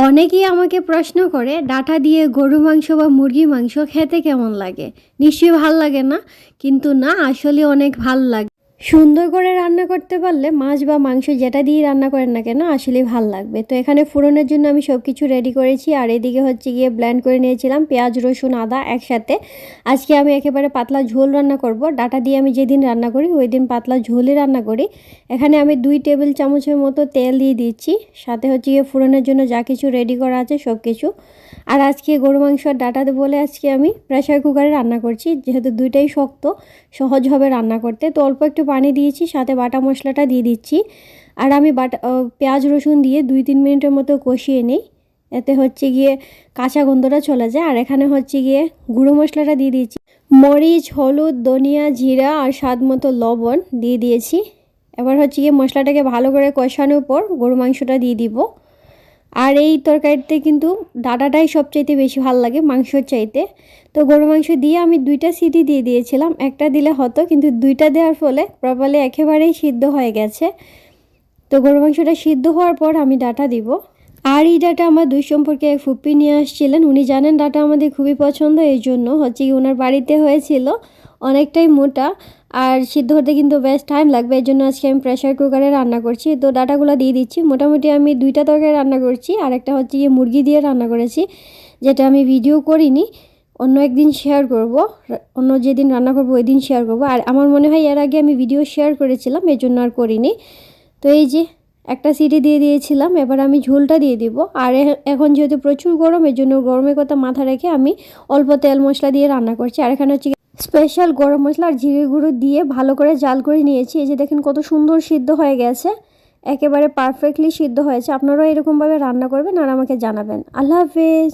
অনেকেই আমাকে প্রশ্ন করে, ডাটা দিয়ে গরু মাংস বা মুরগি মাংস খেতে কেমন লাগে? নিশ্চয়ই ভালো লাগে না? কিন্তু না, আসলে অনেক ভালো লাগে। সুন্দর করে রান্না করতে পারলে মাছ বা মাংস যেটা দিয়ে রান্না করেন না কেন, আসলেই ভালো লাগবে। তো এখানে ফোড়নের জন্য আমি সব কিছু রেডি করেছি। আর এদিকে হচ্ছে গিয়ে ব্ল্যান্ড করে নিয়েছিলাম পেঁয়াজ, রসুন, আদা একসাথে। আজকে আমি একেবারে পাতলা ঝোল রান্না করব। ডাটা দিয়ে আমি যেদিন রান্না করি, ওই দিন পাতলা ঝোলই রান্না করি। এখানে আমি দুই টেবিল চামচের মতো তেল দিয়ে দিচ্ছি। সাথে হচ্ছে গিয়ে ফোড়নের জন্য যা কিছু রেডি করা আছে সব কিছু আর আজকে গরু, মাংস আর ডাটাতে বলে আজকে আমি প্রেশার কুকারে রান্না করছি। যেহেতু দুইটাই শক্ত, সহজ হবে রান্না করতে। তো অল্প একটু পানি দিয়েছি, সাথে বাটা মশলাটা দিয়ে দিচ্ছি। আর আমি বাটা পেঁয়াজ রসুন দিয়ে দুই তিন মিনিটের মতো কষিয়ে নিই। এতে হচ্ছে গিয়ে কাঁচা গন্ধটা চলে যায়। আর এখানে হচ্ছে গিয়ে গুঁড়ো মশলাটা দিয়ে দিয়েছি। মরিচ, হলুদ, ধনিয়া, জিরা আর স্বাদ মতো লবণ দিয়ে দিয়েছি। এবার হচ্ছে গিয়ে মশলাটাকে ভালো করে কষানোর পর গরু মাংসটা দিয়ে দিব। আর এই তরকারিতে কিন্তু ডাটাটাই সবচাইতে বেশি ভালো লাগে, মাংসর চাইতে। তো গরু মাংস দিয়ে আমি দুইটা সিটি দিয়ে দিয়েছিলাম, একটা দিলে হতো, কিন্তু দুইটা দেওয়ার ফলে প্রপারলি একেবারেই সিদ্ধ হয়ে গেছে। তো গরু মাংসটা সিদ্ধ হওয়ার পর আমি ডাটা দিব। আর এই ডাটা আমার দুই সম্পর্কে ফুপ্পি নিয়ে আসছিলেন, উনি জানেন ডাটা আমাদের খুবই পছন্দ, এই জন্য হচ্ছে কি ওনার বাড়িতে হয়েছিল অনেকটাই মোটা। আর সিদ্ধ হতে কিন্তু বেশ টাইম লাগবে, এই জন্য আজকে আমি প্রেশার কুকারে রান্না করছি। তো ডাটাগুলো দিয়ে দিচ্ছি। মোটামুটি আমি দুইটা তরকারি রান্না করছি, আর একটা হচ্ছে গিয়ে মুরগি দিয়ে রান্না করেছি, যেটা আমি ভিডিও করিনি, অন্য একদিন শেয়ার করব, অন্য যেদিন রান্না করব ওই দিন শেয়ার করব। আর আমার মনে হয় এর আগে আমি ভিডিও শেয়ার করেছিলাম, এই জন্য আর করিনি। তো এই যে একটা সিটি দিয়ে দিয়েছিলাম, এবার আমি ঝোলটা দিয়ে দিব। আর এখন যেহেতু প্রচুর গরম এর জন্য গরমের কথা মাথা রেখে আমি অল্প তেল মশলা দিয়ে রান্না করছি। আর এখানে হচ্ছে স্পেশাল গরম মশলা আর জিরে গুঁড়ো দিয়ে ভালো করে জাল করে নিয়েছি। এই যে দেখেন কত সুন্দর সিদ্ধ হয়ে গেছে। একেবারে পারফেক্টলি সিদ্ধ হয়েছে। আপনারাও এরকমভাবে রান্না করবেন আর আমাকে জানাবেন। আল্লাহ হাফেজ।